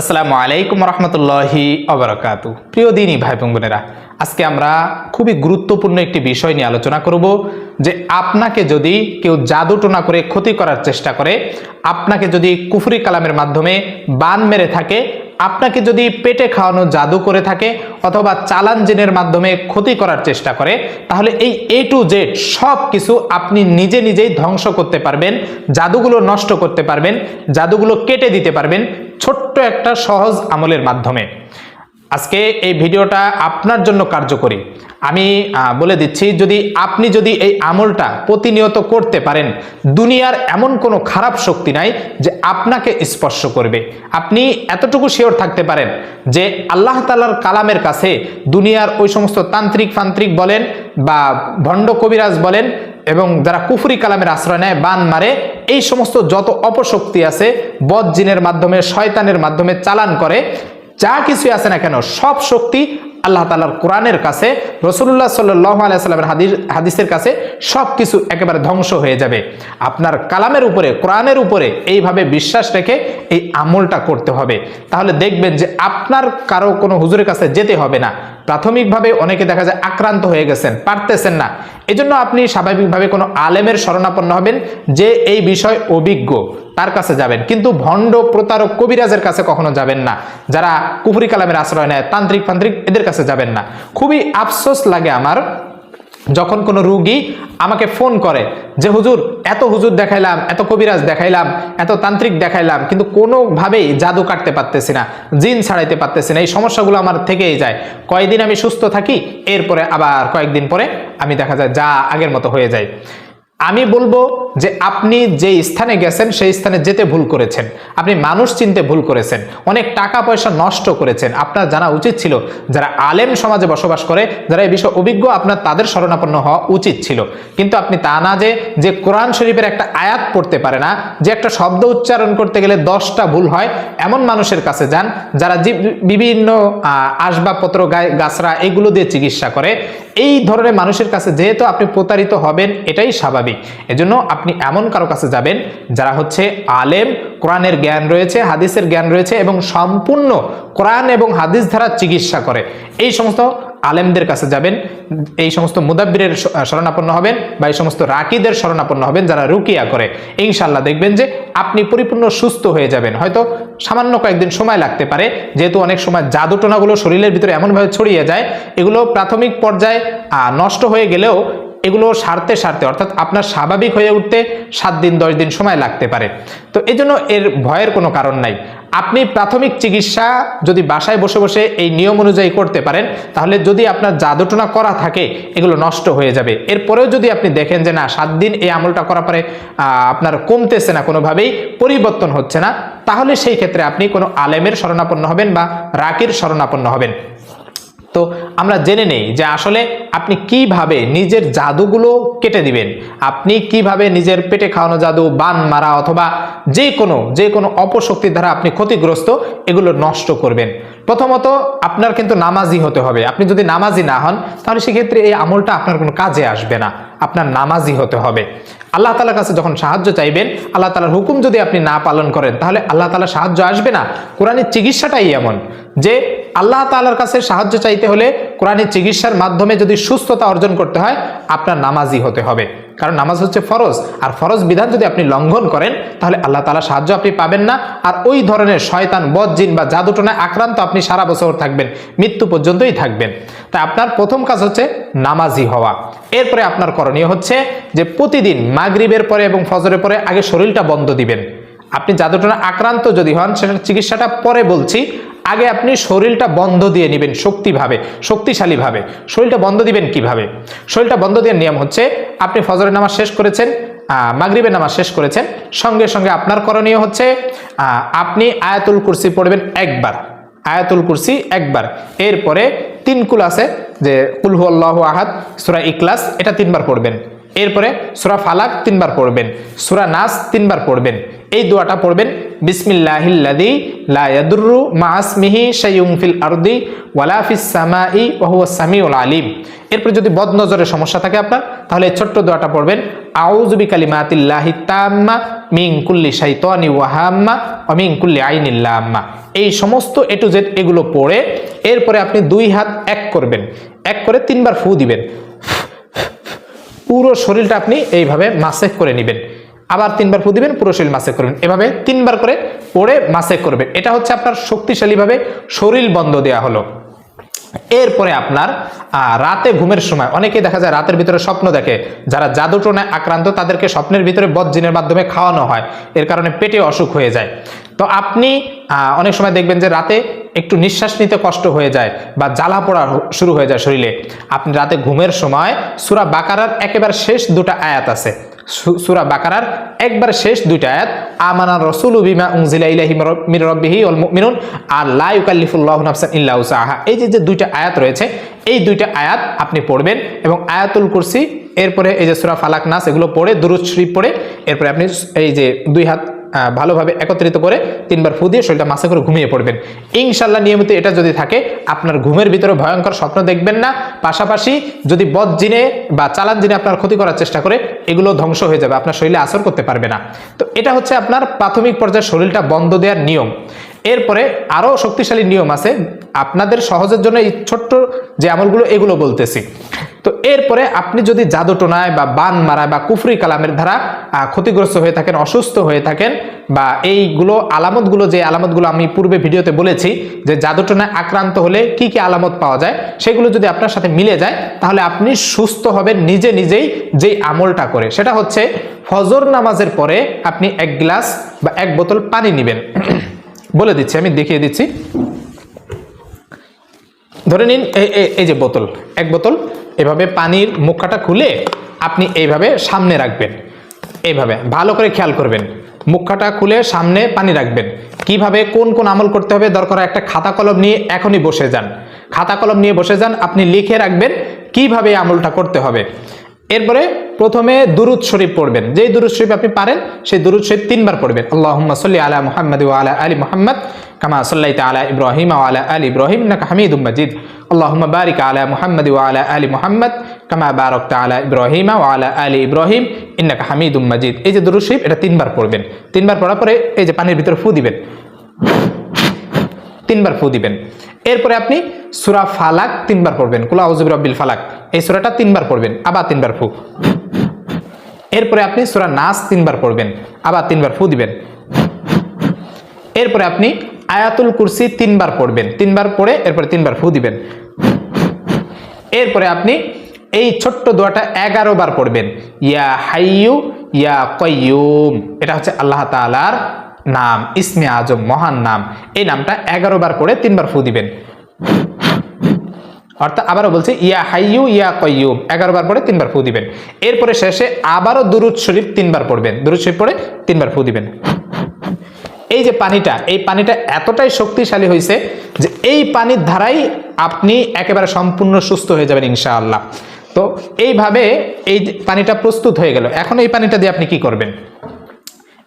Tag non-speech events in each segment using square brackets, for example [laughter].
আসসালামু আলাইকুম রহমতুল্লাহি অবরাকাতু। প্রিয় দিনই ভাই বোনেরা, আজকে আমরা খুবই গুরুত্বপূর্ণ একটি বিষয় নিয়ে আলোচনা করব যে আপনাকে যদি কেউ জাদুটোনা করে ক্ষতি করার চেষ্টা করে, আপনাকে যদি কুফরি কালামের মাধ্যমে বান মেরে থাকে, আপনাকে যদি পেটে খাওয়ানো জাদু করে থাকে অথবা চালান জিনের মাধ্যমে ক্ষতি করার চেষ্টা করে, তাহলে এই এ টু জেড সব কিছু আপনি নিজে নিজেই ধ্বংস করতে পারবেন, জাদুগুলো নষ্ট করতে পারবেন, জাদুগুলো কেটে দিতে পারবেন ছোট্ট একটা সহজ আমলের মাধ্যমে। আজকে এই ভিডিওটা আপনার জন্য কার্যকরী। আমি বলে দিচ্ছি, যদি আপনি যদি এই আমলটা প্রতিনিয়ত করতে পারেন, দুনিয়ার এমন কোনো খারাপ শক্তি নাই যে আপনাকে স্পর্শ করবে। আপনি এতটুকু শিওর থাকতে পারেন যে আল্লাহ তালার কালামের কাছে দুনিয়ার ওই সমস্ত তান্ত্রিক ফান্ত্রিক বলেন বা ভণ্ড কবিরাজ বলেন এবং যারা কুফরি কালামের আশ্রয় নেয়, বান মারে এই সমস্ত যত অপশক্তি আছে, বদ জিনের মাধ্যমে, শয়তানের মাধ্যমে চালান করে, যা কিছুই আছে না কেন, সব শক্তি আল্লাহ তালার কোরআনের কাছে রসুল্লাহ সাল্লাহ আলাইসাল্লামের হাদিস, হাদিসের কাছে সব কিছু একেবারে ধ্বংস হয়ে যাবে। আপনার কালামের উপরে, কোরআনের উপরে এইভাবে বিশ্বাস রেখে এই আমলটা করতে হবে। তাহলে দেখবেন যে আপনার কারও কোনো হুজুরের কাছে যেতে হবে না। প্রাথমিকভাবে অনেকে দেখা যায় আক্রান্ত হয়ে গেছেন, পারতেছেন না। এজন্য আপনি স্বাভাবিকভাবে কোনো আলেমের শরণাপন্ন হবেন যে এই বিষয় অভিজ্ঞ, তার কাছে যাবেন। কিন্তু ভণ্ড প্রতারক কবিরাজের কাছে কখনো যাবেন না। যারা কুফরি কালামের আশ্রয় নেয় তান্ত্রিক ফান্ত্রিক এদের কাছে যাবেন না। খুবই আফসোস লাগে আমার যখন কোনো রুগী আমাকে ফোন করে যে, হুজুর, এত হুজুর দেখাইলাম, এত কবিরাজ দেখাইলাম, এত তান্ত্রিক দেখাইলাম, কিন্তু কোনোভাবেই জাদু কাটতে পারতেছি না, জিন ছাড়াইতে পারতেছি না, এই সমস্যাগুলো আমার থেকেই যায়। কয়েকদিন আমি সুস্থ থাকি, এরপরে আবার কয়েকদিন পরে আমি দেখা যায় যা আগের মতো হয়ে যায়। আমি বলব যে আপনি যে স্থানে গেছেন, সেই স্থানে যেতে ভুল করেছেন। আপনি মানুষ চিনতে ভুল করেছেন। অনেক টাকা পয়সা নষ্ট করেছেন। আপনার জানা উচিত ছিল, যারা আলেম সমাজে বসবাস করে, যারা এই বিষয়ে অভিজ্ঞ, আপনার তাদের শরণাপন্ন হওয়া উচিত ছিল। কিন্তু আপনি তা না যে যে কোরআন শরীফের একটা আয়াত পড়তে পারে না, যে একটা শব্দ উচ্চারণ করতে গেলে দশটা ভুল হয়, এমন মানুষের কাছে যান, যারা বিভিন্ন আসবাবপত্র গাছরা এগুলো দিয়ে চিকিৎসা করে। এই ধরনের মানুষের কাছে যেহেতু আপনি প্রতারিত হবেন, এটাই স্বাভাবিক। এজন্য আপনি এমন কারও কাছে যাবেন যারা হচ্ছে আলেম, কোরআনের জ্ঞান রয়েছে, হাদিসের জ্ঞান রয়েছে এবং সম্পূর্ণ কোরআন এবং হাদিস ধারা চিকিৎসা করে। এই সমস্ত আলেমদের কাছে যাবেন, এই সমস্ত মুদাব্বিরের শরণাপন্ন হবেন বা এই সমস্ত রাকিদের শরণাপন্ন হবেন যারা রুকিয়া করে। ইনশাল্লাহ দেখবেন যে আপনি পরিপূর্ণ সুস্থ হয়ে যাবেন। হয়তো সামান্য কয়েকদিন সময় লাগতে পারে, যেহেতু অনেক সময় জাদুটোনাগুলো শরীরের ভিতরে এমনভাবে ছড়িয়ে যায়, এগুলো প্রাথমিক পর্যায়ে নষ্ট হয়ে গেলেও এগুলো সারতে সারতে, অর্থাৎ আপনার স্বাভাবিক হয়ে উঠতে সাত দিন, দশ দিন সময় লাগতে পারে। তো এই এর ভয়ের কোনো কারণ নাই। আপনি প্রাথমিক চিকিৎসা যদি বাসায় বসে বসে এই নিয়ম অনুযায়ী করতে পারেন, তাহলে যদি আপনার জাদুটনা করা থাকে, এগুলো নষ্ট হয়ে যাবে। এরপরেও যদি আপনি দেখেন যে না, সাত দিন এই আমলটা করার পরে আপনার কমতেছে না, কোনোভাবেই পরিবর্তন হচ্ছে না, তাহলে সেই ক্ষেত্রে আপনি কোনো আলেমের শরণাপন্ন হবেন বা রাকির শরণাপন্ন হবেন। তো আমরা জেনে নেই যে আসলে আপনি কীভাবে নিজের জাদুগুলো কেটে দিবেন। আপনি কীভাবে নিজের পেটে খাওয়ানো জাদু, বান মারা অথবা যে কোনো যে কোনো অপশক্তির দ্বারা আপনি ক্ষতিগ্রস্ত, এগুলো নষ্ট করবেন। প্রথমত আপনার কিন্তু নামাজি হতে হবে। আপনি যদি নামাজি না হন, তাহলে সেক্ষেত্রে এই আমলটা আপনার কোনো কাজে আসবে না। আপনার নামাজি হতে হবে। আল্লাহ তালার কাছে যখন সাহায্য চাইবেন, আল্লাহ তালার হুকুম যদি আপনি না পালন করেন, তাহলে আল্লাহ তালা সাহায্য আসবে না। কোরআনের চিকিৎসাটাই এমন যে আল্লাহ তালার কাছে সাহায্য চাইতে হলে কোরআনের চিকিৎসার মাধ্যমে যদি সুস্থতা অর্জন করতে হয়, আপনার নামাজি হতে হবে। কারণ নামাজ হচ্ছে ফরজ। আর ফরজ বিধান যদি আপনি লঙ্ঘন করেন, তাহলে আল্লাহ তালা সাহায্য আপনি পাবেন না। আর ওই ধরনের শয়তান বজ্জিন বা জাদুটনায় আক্রান্ত আপনি সারা বছর থাকবেন, মৃত্যু পর্যন্তই থাকবেন। তাই আপনার প্রথম কাজ হচ্ছে নামাজি হওয়া। এরপরে আপনার করণীয় হচ্ছে যে প্রতিদিন মাগরিবের পরে এবং ফজরের পরে আগে শরীরটা বন্ধ দিবেন। আপনি জাদুটনা আক্রান্ত যদি হন, সেটার চিকিৎসাটা পরে বলছি। আগে আপনি শরীরটা বন্ধ দিয়ে নেবেন শক্তিভাবে, শক্তিশালীভাবে। শরীরটা বন্ধ দিবেন কীভাবে? শরীরটা বন্ধ দেওয়ার নিয়ম হচ্ছে, আপনি ফজরের নামাজ শেষ করেছেন মাগরিবের নামাজ শেষ করেছেন, সঙ্গে সঙ্গে আপনার করণীয় হচ্ছে আপনি আয়াতুল কুরসি পড়বেন একবার, আয়াতুল কুরসি একবার। এরপরে তিন কুল আছে, যে কুলহু আল্লাহ আহাদ, সুরা ইকলাস এটা তিনবার পড়বেন। এরপরে সুরা ফালাক তিনবার পড়বেন, সুরা নাস তিনবার পড়বেন। এই দোয়াটা পড়বেন বিসমিল্লাহিল্লাদি লা ইয়াদুররু মা আসমিহি শাইউন ফিল আরদি ওয়ালা ফিস সামাই ওয়া সামিউল আলিম। এরপর যদি বদনজরের সমস্যা থাকে আপনার, তাহলে ছোট্ট দোয়াটা পড়বেন, আউযু বিকালিমাতিল্লাহি তাম্মা মিন কুল্লি শাইতানি ওয়া হাম্মা ওয়া মিন কুল্লি আইনিল লাম্মা। এই সমস্ত এ টু জেড এগুলো পড়ে, এরপরে আপনি দুই হাত এক করবেন, এক করে তিনবার ফু দিবেন। পুরো শরীরটা আপনি এইভাবে মাসেক করে নেবেন। আবার তিনবার ফু দিবেন পুরো শরীর মাসেক করবেন। এভাবে তিনবার করে পড়ে মাসেক করবেন। এটা হচ্ছে আপনার শক্তিশালীভাবে শরীর বন্ধ দেওয়া হলো। এরপরে আপনার রাতে ঘুমের সময়, অনেকেই দেখা যায় রাতের ভিতরে স্বপ্ন দেখে। যারা জাদুটোনায় আক্রান্ত, তাদেরকে স্বপ্নের ভিতরে বজ্জিনের মাধ্যমে খাওয়ানো হয়। এর কারণে পেটে অসুখ হয়ে যায়। তো আপনি অনেক সময় দেখবেন যে রাতে একটু নিঃশ্বাস নিতে কষ্ট হয়ে যায় বা জ্বালা পড়া শুরু হয়ে যায় শরীরে। আপনি রাতে ঘুমের সময় সুরা বাকারার একেবারে শেষ দুটা আয়াত আছে। সুরা বাকারার একবার শেষ দুইটা আয়াত, আমানা রসুল বিমা উনজিলা ইলাহি মির- রব্বিহি ওয়াল মুমিনুন আর লা ইউকাল্লিফুল্লাহু নাফসান ইল্লা উসাহা এই যে যে দুইটা আয়াত রয়েছে, এই দুইটা আয়াত আপনি পড়বেন এবং আয়াতুল কুরসি, এরপরে এই যে সুরা ফালাক নাস, এগুলো পড়ে, দুরূদ শরীফ পড়ে, এরপরে আপনি এই যে দুই হাত ভালোভাবে একত্রিত করে তিনবার ফু দিয়ে শরীরটা মাসে করে ঘুমিয়ে পড়বেন। ইনশাল্লাহ নিয়মিত এটা যদি থাকে, আপনার ঘুমের ভিতরে ভয়ঙ্কর স্বপ্ন দেখবেন না। পাশাপাশি যদি বদ জিনে বা চালান জিনে আপনার ক্ষতি করার চেষ্টা করে, এগুলো ধ্বংস হয়ে যাবে, আপনার শরীরে আসর করতে পারবে না। তো এটা হচ্ছে আপনার প্রাথমিক পর্যায়ে শরীরটা বন্ধ দেওয়ার নিয়ম। এরপরে আরও শক্তিশালী নিয়ম আছে আপনাদের সহজের জন্য এই ছোট্ট যে আমলগুলো, এগুলো বলতেছি। তো এরপরে আপনি যদি জাদু টোনায় বা বান মারায় বা কুফরি কালামের দ্বারা ক্ষতিগ্রস্ত হয়ে থাকেন, অসুস্থ হয়ে থাকেন, বা এইগুলো আলামতগুলো, যে আলামতগুলো আমি পূর্বে ভিডিওতে বলেছি, যে জাদু টোনায় আক্রান্ত হলে কি কি আলামত পাওয়া যায়, সেগুলো যদি আপনার সাথে মিলে যায়, তাহলে আপনি সুস্থ হবেন নিজে নিজেই যেই আমলটা করে। সেটা হচ্ছে ফজর নামাজের পরে আপনি এক গ্লাস বা এক বোতল পানি নেবেন। [clears throat] বলে দিচ্ছি, আমি দেখিয়ে দিচ্ছি। ধরে নিন এই- যে বোতল, এক বোতল, এভাবে পানির মুখাটা খুলে আপনি এইভাবে সামনে রাখবেন। এইভাবে, ভালো করে খেয়াল করবেন। মুখাটা খুলে সামনে পানি রাখবেন। কীভাবে, কোন কোন আমল করতে হবে, দরকার একটা খাতা কলম নিয়ে এখনই বসে যান। খাতা কলম নিয়ে বসে যান, আপনি লিখে রাখবেন কীভাবে আমলটা করতে হবে। এরপরে প্রথমে দুরুদ শরীফ পড়বেন। যেই দুরুদ শরীফ আপনি পারেন, সেই দুরুদ শরীফ তিনবার পড়বেন। আল্লাহুম্মা সাল্লি আলা মুহাম্মাদ আলা আলি মুহাম্মাদ। কামা সাল্লাইতা আলা ইব্রাহিম আলা আলি ইব্রাহিম ইন্নাকা হামিদুম মাজিদ। আল্লাহুম্মা বারিক আলা মুহাম্মাদ আলা আলি মুহাম্মাদ কামা বারাকতা আলা ইব্রাহিম আলা আলি ইব্রাহিম ইন্নাকা হামিদুম মাজিদ। এই যে দুরুদ শরীফ, এটা তিনবার পড়বেন। তিনবার পড়ার পরে এই যে পানির ভিতরে ফু দিবেন। তিনবার ফু দিবেন। এরপরে আপনি সুরা ফালাক তিনবার পড়বেন। কুলা আউজুব রব্বিল ফালাক। এই সুরাটা তিনবার পড়বেন, আবার তিনবার ফু। এরপরে আপনি সুরা নাস তিনবার পড়বেন, আবার তিনবার ফু দিবেন। এরপরে আপনি আয়াতুল কুরসি তিনবার পড়বেন। তিনবার পড়ে এরপরে তিনবার ফু দিবেন। এরপরে আপনি এই ছোট্ট দোয়াটা এগারো বার পড়বেন। ইয়া হাইয়ু, ইয়া কয়ুম এটা হচ্ছে আল্লাহ তাআলার নাম, ইসমে আজম, মহান নাম। এই নামটা এগারো বার পড়ে তিনবার ফু দিবেন। অর্থাৎ আবারও বলছি, ইয়া হাইয়ু, ইয়া কয়ুম এগারো বার পরে তিনবার ফু দিবেন। এরপরে শেষে আবারও দুরুদ শরীফ তিনবার পড়বেন। দুরুদ শরীফ পড়ে তিনবার ফু দিবেন। এই যে পানিটা, এই পানিটা এতটাই শক্তিশালী হয়েছে যে এই পানির ধারাই আপনি একেবারে সম্পূর্ণ সুস্থ হয়ে যাবেন ইনশাআল্লাহ। তো এইভাবে এই পানিটা প্রস্তুত হয়ে গেল। এখন এই পানিটা দিয়ে আপনি কি করবেন?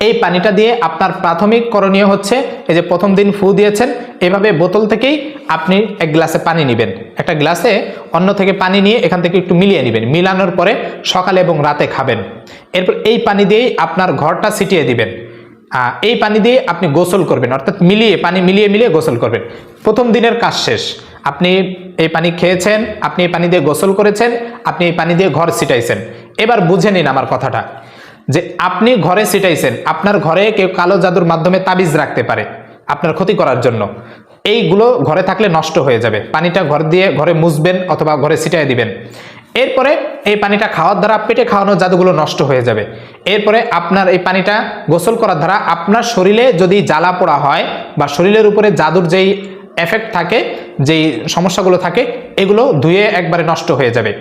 এই পানিটা দিয়ে আপনার প্রাথমিক করণীয় হচ্ছে, এই যে প্রথম দিন ফু দিয়েছেন, এভাবে বোতল থেকেই আপনি এক গ্লাসে পানি নেবেন। একটা গ্লাসে অন্য থেকে পানি নিয়ে এখান থেকে একটু মিলিয়ে নেবেন। মিলানোর পরে সকালে এবং রাতে খাবেন। এরপর এই পানি দিয়েই আপনার ঘরটা ছিটিয়ে দিবেন। এই পানি দিয়ে আপনি গোসল করবেন, অর্থাৎ মিলিয়ে, পানি মিলিয়ে মিলিয়ে গোসল করবেন। প্রথম দিনের কাজ শেষ। আপনি এই পানি খেয়েছেন, আপনি এই পানি দিয়ে গোসল করেছেন, আপনি এই পানি দিয়ে ঘর ছিটাইছেন। এবার বুঝে নিন আমার কথাটা, যে আপনি ঘরে ছিটাইছেন, আপনার ঘরে কেউ কালো জাদুর মাধ্যমে তাবিজ রাখতে পারে আপনার ক্ষতি করার জন্য। এইগুলো ঘরে থাকলে নষ্ট হয়ে যাবে। পানিটা ঘর দিয়ে ঘরে মুছবেন অথবা ঘরে ছিটাই দিবেন। এরপরে এই পানিটা খাওয়ার দ্বারা পেটে খাওয়ানোর জাদুগুলো নষ্ট হয়ে যাবে। এরপরে আপনার এই পানিটা গোসল করার দ্বারা আপনার শরীরে যদি জ্বালা পোড়া হয় বা শরীরের উপরে জাদুর যেই এফেক্ট থাকে, যেই সমস্যাগুলো থাকে, এগুলো ধুয়ে একবারে নষ্ট হয়ে যাবে।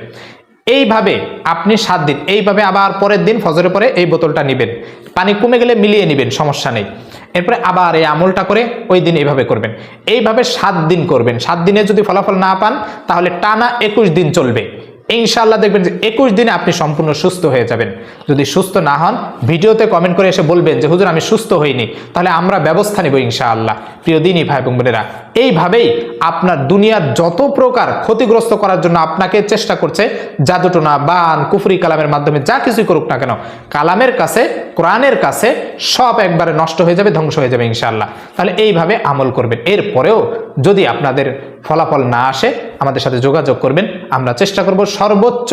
এইভাবে আপনি সাত দিন, এইভাবে আবার পরের দিন ফজরের পরে এই বোতলটা নেবেন। পানি কমে গেলে মিলিয়ে নেবেন, সমস্যা নেই। এরপরে আবার এই আমলটা করে ওই দিন এইভাবে করবেন। এইভাবে সাত দিন করবেন। সাত দিনে যদি ফলাফল না পান, তাহলে টানা একুশ দিন চলবে। ইনশাআল্লাহ দেখবেন যে একুশ দিনে আপনি সম্পূর্ণ সুস্থ হয়ে যাবেন। যদি সুস্থ না হন, ভিডিওতে কমেন্ট করে এসে বলবেন যে, হুজুর, আমি সুস্থ হইনি। তাহলে আমরা ব্যবস্থা নেব ইনশাআল্লাহ। প্রিয় দিনই ভাই এবং বোনেরা, এইভাবেই আপনার দুনিয়ার যত প্রকার ক্ষতিগ্রস্ত করার জন্য আপনাকে চেষ্টা করছে, জাদুটোনা, বান, কুফরি, কালামের মাধ্যমে যা কিছুই করুক না কেন, কালামের কাছে, কোরআনের কাছে সব একবারে নষ্ট হয়ে যাবে, ধ্বংস হয়ে যাবে ইনশাআল্লাহ। তাহলে এইভাবে আমল করবেন। এরপরেও যদি আপনাদের ফলাফল না আসে, আমাদের সাথে যোগাযোগ করবেন। আমরা চেষ্টা করব সর্বোচ্চ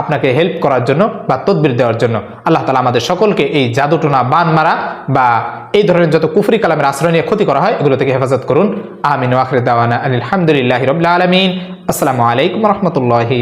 আপনাকে হেল্প করার জন্য বা তদবির দেওয়ার জন্য। আল্লাহ তালা আমাদের সকলকে এই জাদুটোনা বান মারা বা এই ধরনের যত কুফরি কালামের আশ্রয় নিয়ে ক্ষতি করা হয়, এগুলো থেকে হেফাজত করুন। আমিন ওয়াখরে দাওয়ানা আলহামদুলিল্লাহ রবিল্লা আলমিন। আসসালামু আলাইকুম রহমতুল্লাহি